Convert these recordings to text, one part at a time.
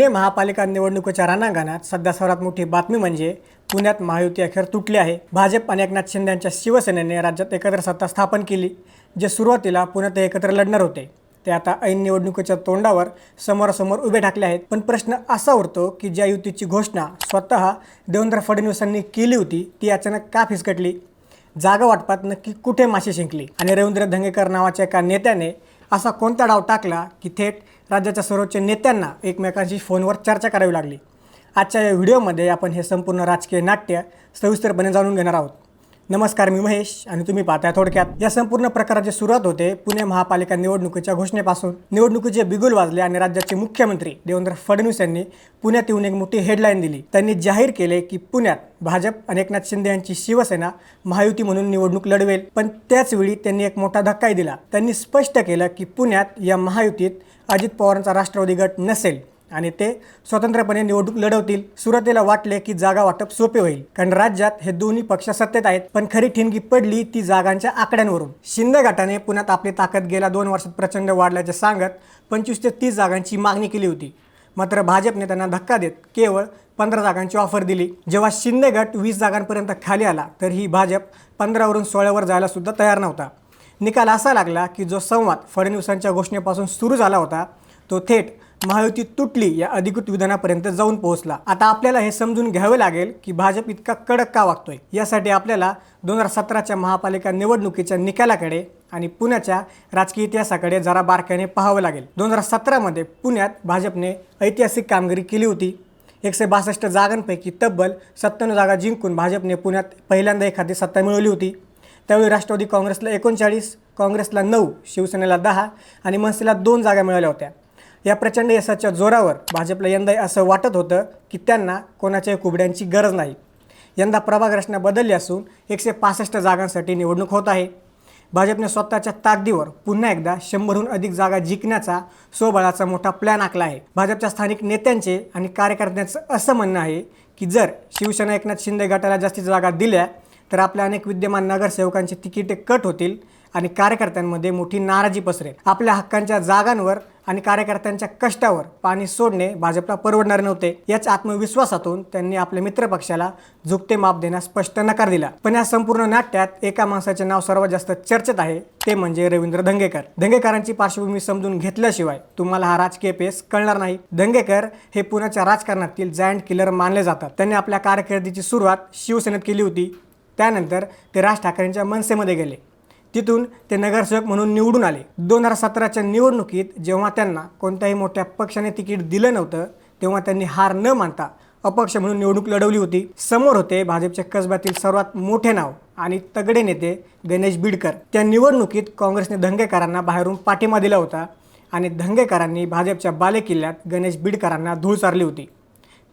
पुणे महापालिका निवडणुकीच्या रणांगणात सध्या सर्वात मोठी बातमी म्हणजे पुण्यात महायुती अखेर तुटली आहे. भाजप आणि एकनाथ शिंदे यांच्या शिवसेनेने राज्यात एकत्र सत्ता स्थापन केली जे सुरुवातीला पुण्यात एकत्र लढणार होते. ते आता ऐन निवडणुकीच्या तोंडावर समोरासमोर उभे ठाकले आहेत. पण प्रश्न असा उरतो की ज्या युतीची घोषणा स्वतः देवेंद्र फडणवीसांनी केली होती ती अचानक का फिसकटली? जागा वाटपात नक्की कुठे माशी शिंकली? आणि रवींद्र धंगेकर नावाच्या एका नेत्याने असा कोणता डाव टाकला की थेट राज्याच्या सर्वोच्च नेत्यांना एकमेकांशी फोनवर चर्चा करावी लागली. आजच्या या व्हिडिओमध्ये आपण हे संपूर्ण राजकीय नाट्य सविस्तरपणे जाणून घेणार आहोत. नमस्कार मी महेश आणि तुम्ही पाहताय थोडक्यात. या संपूर्ण प्रकाराची सुरुवात होते पुणे महापालिका निवडणुकीच्या घोषणेपासून. निवडणुकीचे बिगुल वाजले आणि राज्याचे मुख्यमंत्री देवेंद्र फडणवीस यांनी पुण्यात येऊन एक मोठी हेडलाईन दिली. त्यांनी जाहीर केले की पुण्यात भाजप आणि एकनाथ शिंदे यांची शिवसेना महायुती म्हणून निवडणूक लढवेल. पण त्याचवेळी त्यांनी एक मोठा धक्काही दिला. त्यांनी स्पष्ट केलं की पुण्यात या महायुतीत अजित पवारांचा राष्ट्रवादी गट नसेल. आणि ते स्वतंत्रपणे निवडणूक लढवतील. सुरतेला वाटले की जागा वाटप सोपे होईल. कारण राज्यात हे दोन्ही पक्ष सत्तेत आहेत पण खरी ठिणगी पडली ती जागांच्या आकड्यांवरून. शिंदे गटाने पुण्यात आपली ताकद गेल्या दोन वर्षात प्रचंड वाढल्याचे सांगत पंचवीस ते तीस जागांची मागणी केली होती. मात्र भाजपने त्यांना धक्का देत केवळ पंधरा जागांची ऑफर दिली. जेव्हा शिंदे गट वीस जागांपर्यंत खाली आला तर ही भाजप पंधरावरून सोळावर जायला सुद्धा तयार नव्हता. निकाल असा लागला की जो संवाद फडणवीसांच्या घोषणेपासून सुरू झाला होता तो थेट महायुती तुटली या अधिकृत विधानापर्यंत जाऊन पोहोचला. आता आपल्याला हे समजून घ्यावे लागेल की भाजप इतका कडक का वागतोय. यासाठी आपल्याला दोन हजार सतराच्या महापालिका निवडणुकीच्या निकालाकडे आणि पुण्याच्या राजकीय इतिहासाकडे जरा बारकाईने पाहावं लागेल. दोन हजार सतरामध्ये पुण्यात भाजपने ऐतिहासिक कामगिरी केली होती. एकशे बासष्ट जागांपैकी तब्बल सत्त्याण्णव जागा जिंकून भाजपने पुण्यात पहिल्यांदा एखादी सत्ता मिळवली होती. त्यावेळी राष्ट्रवादी काँग्रेसला एकोणचाळीस काँग्रेसला नऊ शिवसेनेला दहा आणि मनसेला दोन जागा मिळाल्या होत्या. या प्रचंड यशाच्या जोरावर भाजपला यंदा असं वाटत होतं की त्यांना कोणाच्याही कुबड्यांची गरज नाही. यंदा प्रभाग रचना बदलली असून एकशे पासष्ट जागांसाठी निवडणूक होत आहे. भाजपने स्वतःच्या ताकदीवर पुन्हा एकदा शंभरहून अधिक जागा जिंकण्याचा स्वबळाचा मोठा प्लॅन आखला आहे. भाजपच्या स्थानिक नेत्यांचे आणि कार्यकर्त्यांचं असं म्हणणं आहे की जर शिवसेना एकनाथ शिंदे गटाला जास्तीत जागा दिल्या तर आपल्या अनेक विद्यमान नगरसेवकांची तिकिटे कट होतील आणि कार्यकर्त्यांमध्ये मोठी नाराजी पसरेल. आपल्या हक्कांच्या जागांवर आणि कार्यकर्त्यांच्या कष्टावर पाणी सोडणे भाजपला परवडणार नव्हते. याच आत्मविश्वासातून त्यांनी आपल्या मित्रपक्षाला झुकते माप देण्यास स्पष्ट नकार दिला. पण या संपूर्ण नाट्यात एका माणसाचे नाव सर्वात जास्त चर्चेत आहे ते म्हणजे रवींद्र धंगेकर. धंगेकरांची पार्श्वभूमी समजून घेतल्याशिवाय तुम्हाला हा राजकीय पेस कळणार नाही. धंगेकर हे पुण्याच्या राजकारणातील जायंट किलर मानले जातात. त्यांनी आपल्या कारकिर्दीची सुरुवात शिवसेनेत केली होती. त्यानंतर ते राज ठाकरेंच्या मनसेमध्ये गेले. तिथून ते नगरसेवक म्हणून निवडून आले. दोन हजार सतराच्या निवडणुकीत जेव्हा त्यांना कोणत्याही मोठ्या पक्षाने तिकीट दिलं नव्हतं तेव्हा त्यांनी हार न मानता अपक्ष म्हणून निवडणूक लढवली होती. समोर होते भाजपच्या कसब्यातील सर्वात मोठे नाव आणि तगडे नेते गणेश बिडकर. त्या निवडणुकीत काँग्रेसने धंगेकरांना बाहेरून पाठिंबा दिला होता आणि धंगेकरांनी भाजपच्या बालेकिल्ल्यात गणेश बिडकरांना धूळ चारली होती.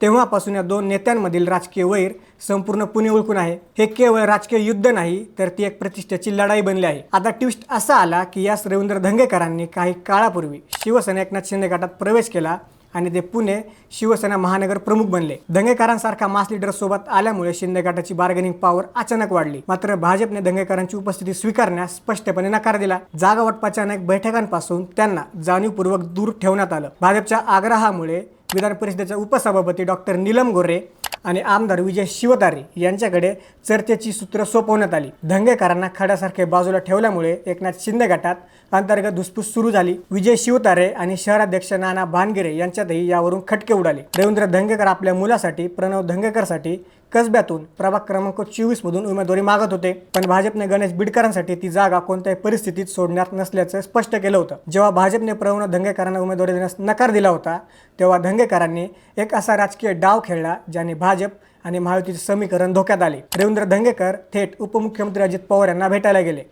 तेव्हापासून या दोन नेत्यांमधील राजकीय वैर संपूर्ण पुणे ओळखून आहे. हे केवळ राजकीय युद्ध नाही तर ती एक प्रतिष्ठेची लढाई बनली आहे. आता ट्विस्ट असा आला की यास रवींद्र धंगेकरांनी काही काळापूर्वी शिवसेना एकनाथ शिंदे गटात प्रवेश केला आणि ते पुणे शिवसेना महानगर प्रमुख बनले. दंगेकरांसारखा मास लीडर सोबत आल्यामुळे शिंदे गटाची बार्गेनिंग पॉवर अचानक वाढली. मात्र भाजपने दंगेकरांची उपस्थिती स्वीकारण्यास स्पष्टपणे नकार दिला. जागा वाटपाच्या अनेक बैठकांपासून त्यांना जाणीवपूर्वक दूर ठेवण्यात आलं. भाजपच्या आग्रहामुळे विधान परिषदेचे उपसभापती डॉक्टर नीलम गोरे आणि आमदार विजय शिवतारे यांच्याकडे चर्चेची सूत्र सोपवण्यात आली. धंगेकरांना खड्यासारखे बाजूला ठेवल्यामुळे एकनाथ शिंदे गटात अंतर्गत धुसफूस सुरू झाली. विजय शिवतारे आणि शहराध्यक्ष नाना भानगिरे यांच्यातही यावरून खटके उडाले. रवींद्र धंगेकर आपल्या मुलासाठी प्रणव धंगेकरसाठी कसब्यातून प्रभाग क्रमांक चोवीस मधून उमेदवारी मागत होते. पण भाजपने गणेश बिडकरांसाठी ती जागा कोणत्याही परिस्थितीत सोडणार नसल्याचं स्पष्ट केलं होतं. जेव्हा भाजपने प्रणव धंगेकरांना उमेदवारी देण्यास नकार दिला होता तेव्हा धंगेकरांनी एक असा राजकीय डाव खेळला ज्याने भाजप आणि महायुतीचे समीकरण धोक्यात आले. रवींद्र धंगेकर थेट उपमुख्यमंत्री अजित पवार यांना भेटायला गेले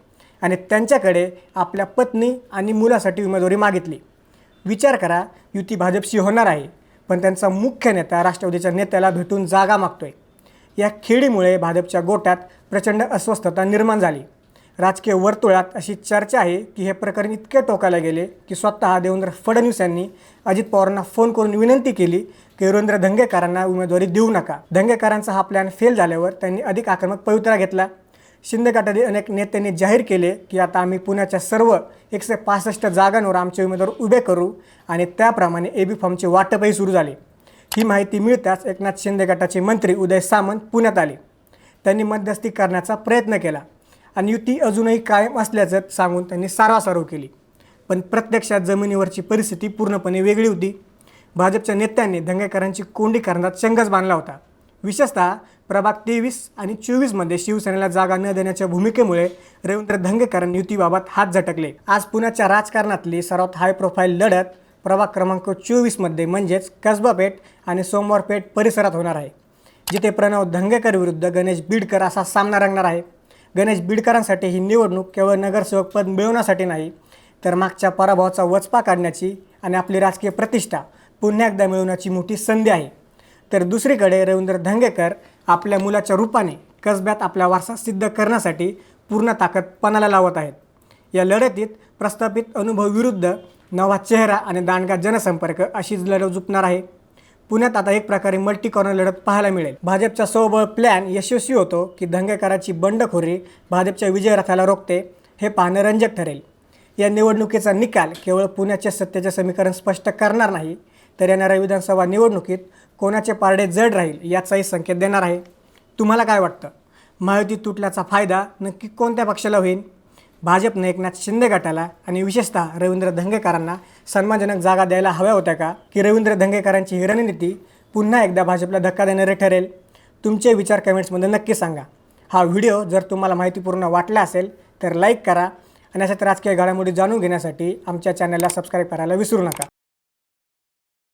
आणि त्यांच्याकडे आपल्या पत्नी आणि मुलासाठी उमेदवारी मागितली. विचार करा युती भाजपशी होणार आहे पण त्यांचा मुख्य नेता राष्ट्रवादीच्या नेत्याला भेटून जागा मागतोय. या खेळीमुळे भाजपच्या गोट्यात प्रचंड अस्वस्थता निर्माण झाली. राजकीय वर्तुळात अशी चर्चा आहे की हे प्रकरण इतके टोकायला गेले की स्वतः देवेंद्र फडणवीस यांनी अजित पवारांना फोन करून विनंती केली की रवींद्र धंगेकरांना उमेदवारी देऊ नका. धंगेकरांचा हा प्लॅन फेल झाल्यावर त्यांनी अधिक आक्रमक पवित्रा घेतला. शिंदे गटातील अनेक नेत्यांनी जाहीर केले की आता आम्ही पुण्याच्या सर्व एकशे पासष्ट जागांवर आमचे उमेदवार उभे करू आणि त्याप्रमाणे ए बी फॉर्मचे वाटपही सुरू झाले. ही माहिती मिळताच एकनाथ शिंदे गटाचे मंत्री उदय सामंत पुण्यात आले. त्यांनी मध्यस्थी करण्याचा प्रयत्न केला. आणि युती अजूनही कायम असल्याचं सांगून त्यांनी सारवासारव केली. पण प्रत्यक्षात जमिनीवरची परिस्थिती पूर्णपणे वेगळी होती. भाजपच्या नेत्यांनी दंगेकरांची कोंडी करण्यात चंगच बांधला होता. विशेषतः प्रभाग तेवीस आणि चोवीसमध्ये शिवसेनेला जागा न देण्याच्या भूमिकेमुळे रवींद्र धंगेकरांनी युतीबाबत हात झटकले. आज पुण्याच्या राजकारणातली सर्वात हाय प्रोफाईल लढत प्रभाग क्रमांक चोवीसमध्ये म्हणजेच कसबा पेठ आणि सोमवार पेठ परिसरात होणार आहे जिथे प्रणव धंगेकर विरुद्ध गणेश बीडकर असा सामना रंगणार आहे. गणेश बिडकरांसाठी ही निवडणूक केवळ नगरसेवक पद मिळवण्यासाठी नाही तर मागच्या पराभवाचा वचपा काढण्याची आणि आपली राजकीय प्रतिष्ठा पुन्हा एकदा मिळवण्याची मोठी संधी आहे. तर दुसरीकडे रवींद्र धंगेकर आपल्या मुलाच्या रूपाने कसब्यात आपला वारसा सिद्ध करण्यासाठी पूर्ण ताकद पणाला लावत आहेत. या लढतीत प्रस्थापित अनुभव विरुद्ध नवा चेहरा आणि दांडगा जनसंपर्क अशीच लढत जुपणार आहे. पुण्यात आता एक प्रकारे मल्टी कॉर्नर लढत पाहायला मिळेल. भाजपचा सोबळ प्लॅन यशस्वी होतो की दंगेकाराची बंडखोरी भाजपच्या विजयरथाला रोखते हे पाहणं रंजक ठरेल. या निवडणुकीचा निकाल केवळ पुण्याचे सत्तेचे समीकरण स्पष्ट करणार नाही तर येणाऱ्या विधानसभा निवडणुकीत कोणाचे पारडे जड राहील याचाही संकेत देणार आहे. तुम्हाला काय वाटतं? महायुती तुटल्याचा फायदा नक्की कोणत्या पक्षाला होईल? भाजपने एकनाथ शिंदे गटाला आणि विशेषतः रवींद्र धंगेकरांना सन्मानजनक जागा द्यायला हव्या होत्या का? की रवींद्र धंगेकरांची ही रणनीती पुन्हा एकदा भाजपला धक्का देणारे ठरेल? तुमचे विचार कमेंट्समध्ये नक्की सांगा. हा व्हिडिओ जर तुम्हाला माहितीपूर्ण वाटला असेल तर लाईक करा आणि अशाच राजकीय घडामोडी जाणून घेण्यासाठी आमच्या चॅनलला सबस्क्राईब करायला विसरू नका.